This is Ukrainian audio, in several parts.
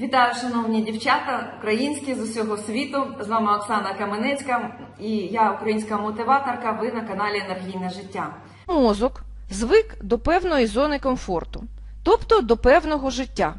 Вітаю, шановні дівчата, українські з усього світу. З вами Оксана Каменецька і я українська мотиваторка. Ви на каналі Енергійне життя. Мозок звик до певної зони комфорту, тобто до певного життя,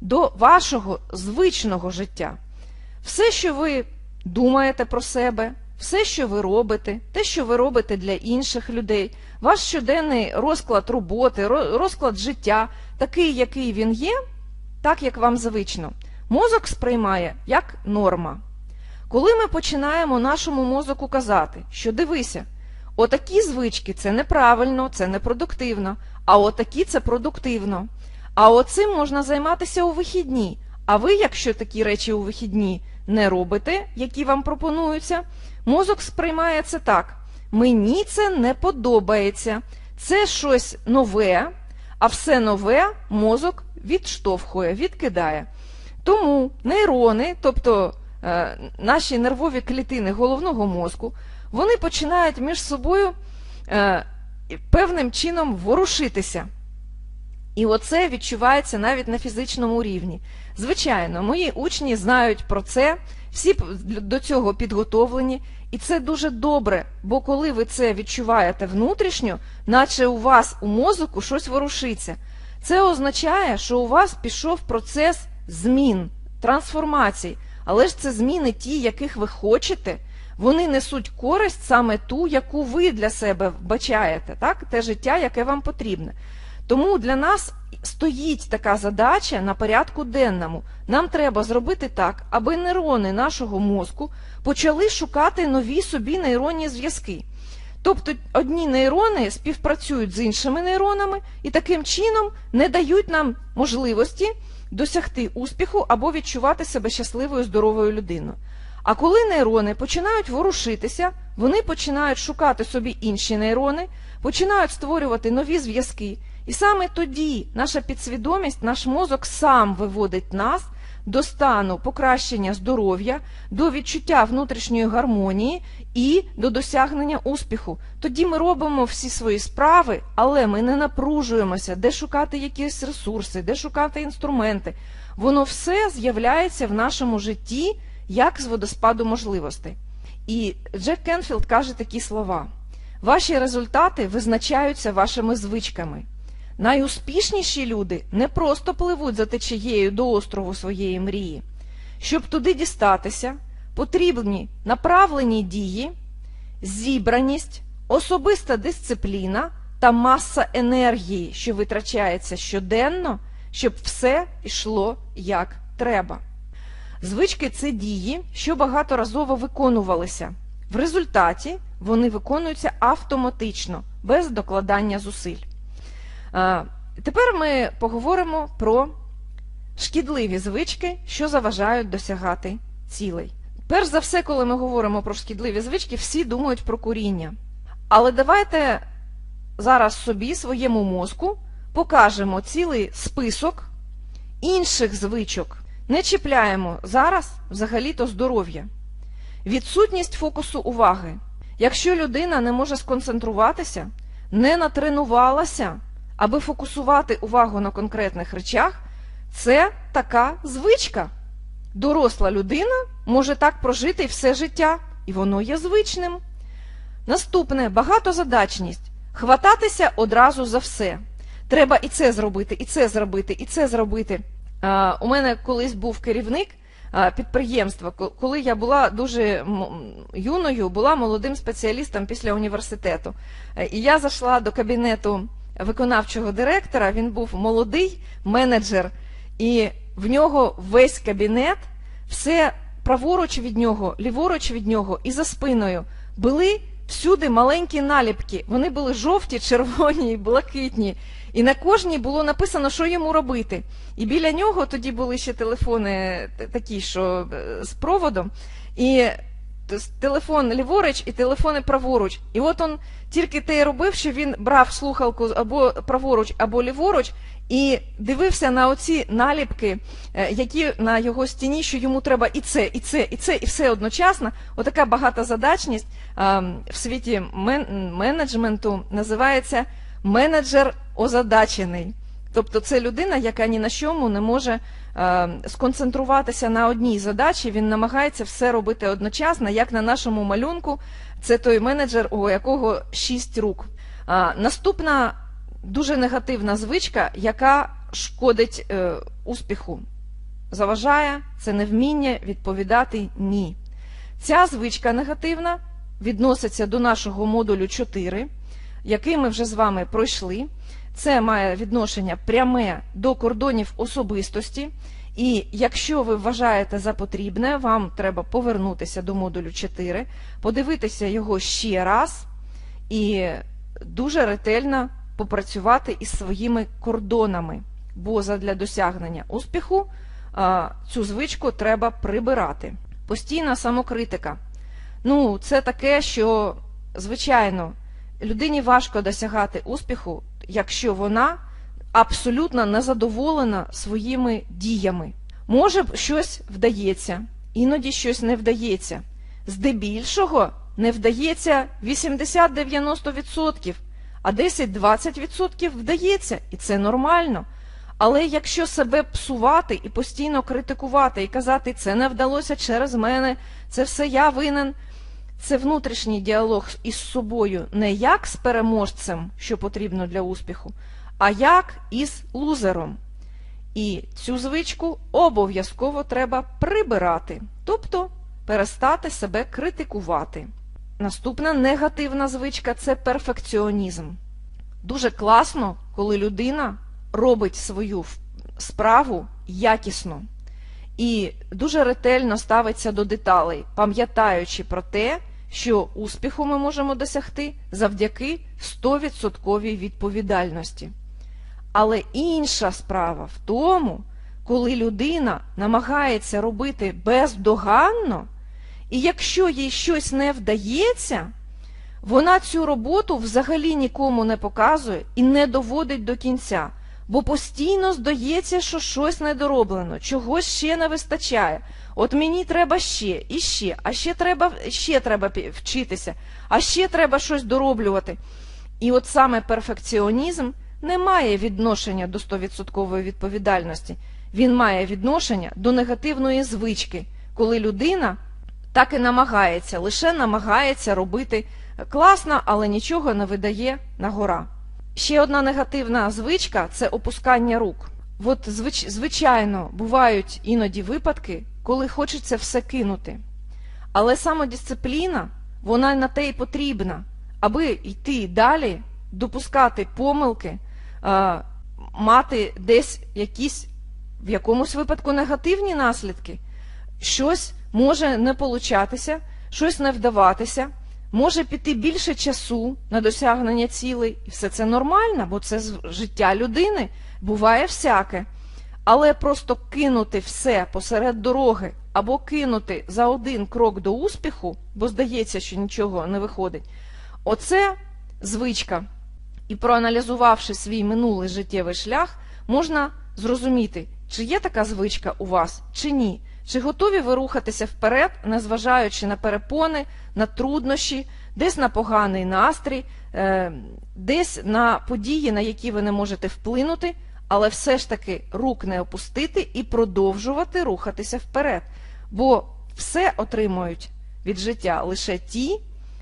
до вашого звичного життя. Все, що ви думаєте про себе, все, що ви робите, те, що ви робите для інших людей, ваш щоденний розклад роботи, розклад життя, такий, який він є, так як вам звично, мозок сприймає як норма. Коли ми починаємо нашому мозоку казати, що дивися, отакі звички це неправильно, це непродуктивно, а отакі це продуктивно. А оцим можна займатися у вихідні. А ви, якщо такі речі у вихідні не робите, які вам пропонуються, мозок сприймає це так. Мені це не подобається, це щось нове, а все нове мозок відштовхує, відкидає. Тому нейрони, тобто е, наші нервові клітини головного мозку, вони починають між собою е, певним чином ворушитися. І оце відчувається навіть на фізичному рівні. Звичайно, мої учні знають про це, всі до цього підготовлені, і це дуже добре, бо коли ви це відчуваєте внутрішньо, наче у вас у мозоку щось ворушиться. Це означає, що у вас пішов процес змін, трансформацій, але ж це зміни ті, яких ви хочете, вони несуть користь саме ту, яку ви для себе вбачаєте, так? те життя, яке вам потрібне. Тому для нас стоїть така задача на порядку денному. Нам треба зробити так, аби нейрони нашого мозку почали шукати нові собі нейронні зв'язки. Тобто одні нейрони співпрацюють з іншими нейронами і таким чином не дають нам можливості досягти успіху або відчувати себе щасливою, здоровою людиною. А коли нейрони починають ворушитися, вони починають шукати собі інші нейрони, починають створювати нові зв'язки. І саме тоді наша підсвідомість, наш мозок сам виводить нас до стану покращення здоров'я, до відчуття внутрішньої гармонії і до досягнення успіху. Тоді ми робимо всі свої справи, але ми не напружуємося, де шукати якісь ресурси, де шукати інструменти. Воно все з'являється в нашому житті як з водоспаду можливостей. І Джек Кенфілд каже такі слова: ваші результати визначаються вашими звичками. Найуспішніші люди не просто пливуть за течією до острову своєї мрії. Щоб туди дістатися, потрібні направлені дії, зібраність, особиста дисципліна та маса енергії, що витрачається щоденно, щоб все йшло як треба. Звички це дії, що багаторазово виконувалися. В результаті вони виконуються автоматично, без докладання зусиль. Тепер ми поговоримо про шкідливі звички, що заважають досягати цілей. Перш за все, коли ми говоримо про шкідливі звички, всі думають про куріння. Але давайте зараз собі, своєму мозку, покажемо цілий список інших звичок. Не чіпляємо зараз взагалі-то здоров'я. Відсутність фокусу уваги. Якщо людина не може сконцентруватися, не натренувалася, аби фокусувати увагу на конкретних речах, це така звичка. Доросла людина може так прожити все життя, і воно є звичним. Наступне багатозадачність. Хвататися одразу за все. Треба і це зробити, і це зробити, і це зробити. У мене колись був керівник підприємства, коли я була дуже юною, була молодим спеціалістом після університету. Е, І я зайшла до кабінету виконавчого директора, він був молодий менеджер, і в нього весь кабінет, все праворуч від нього, ліворуч від нього і за спиною були всюди маленькі наліпки. Вони були жовті, червоні блакитні. І на кожній було написано, що йому робити. І біля нього тоді були ще телефони такі, що е, з проводом. І телефон ліворуч і телефони праворуч. І от он тільки те й робив, що він брав слухалку або праворуч, або ліворуч, і дивився на оці наліпки, е, які на його стіні, що йому треба і це, і це, і це, і все одночасно. Отака багатозадачність в світі мен- менеджменту називається менеджер озадачений. Тобто це людина, яка ні на чому не може е, сконцентруватися на одній задачі, він намагається все робити одночасно, як на нашому малюнку, це той менеджер, у якого шість рук. А, наступна дуже негативна звичка, яка шкодить е, успіху, заважає це невміння відповідати ні. Ця звичка негативна відноситься до нашого модулю 4, який ми вже з вами пройшли. Це має відношення пряме до кордонів особистості. І якщо ви вважаєте за потрібне, вам треба повернутися до модулю 4, подивитися його ще раз і дуже ретельно попрацювати із своїми кордонами. Бо задля досягнення успіху цю звичку треба прибирати. Постійна самокритика. Ну, це таке, що, звичайно, людині важко досягати успіху, якщо вона абсолютно незадоволена своїми діями. Може, щось вдається, іноді щось не вдається. Здебільшого не вдається 80-90%, а 10-20% вдається, і це нормально. Але якщо себе псувати і постійно критикувати, і казати, це не вдалося через мене, це все я винен, це внутрішній діалог із собою не як з переможцем, що потрібно для успіху, а як із лузером. І цю звичку обов'язково треба прибирати, тобто перестати себе критикувати. Наступна негативна звичка це перфекціонізм. Дуже класно, коли людина робить свою справу якісно і дуже ретельно ставиться до деталей, пам'ятаючи про те, що успіху ми можемо досягти завдяки 100% відповідальності. Але інша справа в тому, коли людина намагається робити бездоганно, і якщо їй щось не вдається, вона цю роботу взагалі нікому не показує і не доводить до кінця, бо постійно здається, що щось недороблено, чогось ще не вистачає. От мені треба ще і ще, а ще треба ще треба вчитися, а ще треба щось дороблювати. І от саме перфекціонізм не має відношення до 100% відповідальності. Він має відношення до негативної звички, коли людина так і намагається, лише намагається робити класно, але нічого не видає на гора. Ще одна негативна звичка це опускання рук. От, звич, звичайно, бувають іноді випадки, коли хочеться все кинути. Але самодисципліна, вона на те й потрібна, аби йти далі, допускати помилки, мати десь якісь в якомусь випадку негативні наслідки. Щось може не получатися, щось не вдаватися, може піти більше часу на досягнення цілей, і все це нормально, бо це життя людини, буває всяке. Але просто кинути все посеред дороги або кинути за один крок до успіху, бо здається, що нічого не виходить, оце звичка. І проаналізувавши свій минулий життєвий шлях, можна зрозуміти, чи є така звичка у вас, чи ні. Чи готові ви рухатися вперед, незважаючи на перепони, на труднощі, десь на поганий настрій, десь на події, на які ви не можете вплинути, але все ж таки рук не опустити і продовжувати рухатися вперед. Бо все отримують від життя лише ті,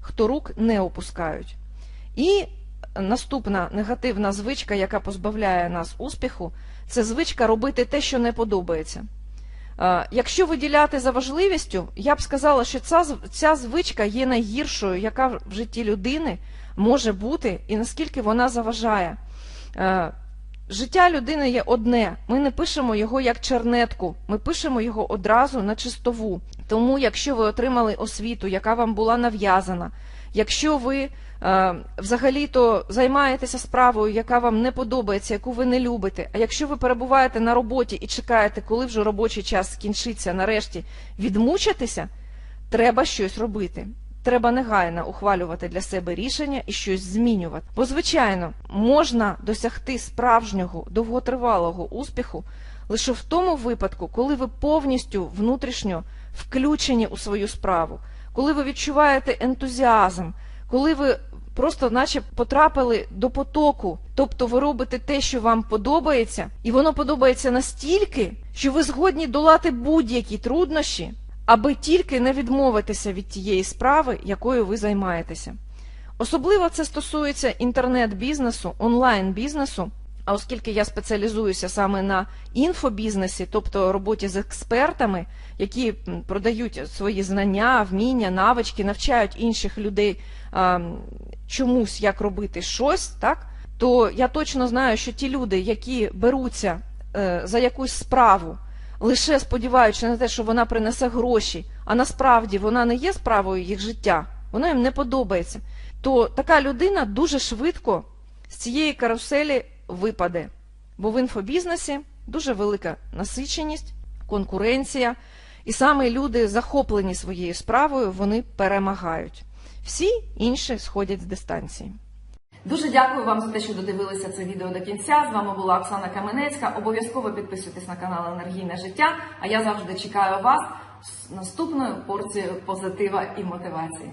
хто рук не опускають. І наступна негативна звичка, яка позбавляє нас успіху, це звичка робити те, що не подобається. Якщо виділяти за важливістю, я б сказала, що ця, ця звичка є найгіршою, яка в житті людини може бути, і наскільки вона заважає. Життя людини є одне, ми не пишемо його як чернетку, ми пишемо його одразу на чистову. Тому, якщо ви отримали освіту, яка вам була нав'язана, якщо ви е, взагалі-то займаєтеся справою, яка вам не подобається, яку ви не любите, а якщо ви перебуваєте на роботі і чекаєте, коли вже робочий час скінчиться, нарешті відмучитися, треба щось робити. Треба негайно ухвалювати для себе рішення і щось змінювати. Бо, звичайно, можна досягти справжнього довготривалого успіху лише в тому випадку, коли ви повністю внутрішньо включені у свою справу, коли ви відчуваєте ентузіазм, коли ви просто наче потрапили до потоку. Тобто ви робите те, що вам подобається, і воно подобається настільки, що ви згодні долати будь-які труднощі, аби тільки не відмовитися від тієї справи, якою ви займаєтеся. Особливо це стосується інтернет-бізнесу, онлайн-бізнесу. А оскільки я спеціалізуюся саме на інфобізнесі, тобто роботі з експертами, які продають свої знання, вміння, навички, навчають інших людей а, чомусь, як робити щось, так, то я точно знаю, що ті люди, які беруться е, за якусь справу, лише сподіваючись на те, що вона принесе гроші, а насправді вона не є справою їх життя, вона їм не подобається, то така людина дуже швидко з цієї каруселі випаде. Бо в інфобізнесі дуже велика насиченість, конкуренція, і саме люди, захоплені своєю справою, вони перемагають. Всі інші сходять з дистанції. Дуже дякую вам за те, що додивилися це відео до кінця. З вами була Оксана Каменецька. Обов'язково підписуйтесь на канал Енергійне життя. А я завжди чекаю вас з наступною порцією позитива і мотивації.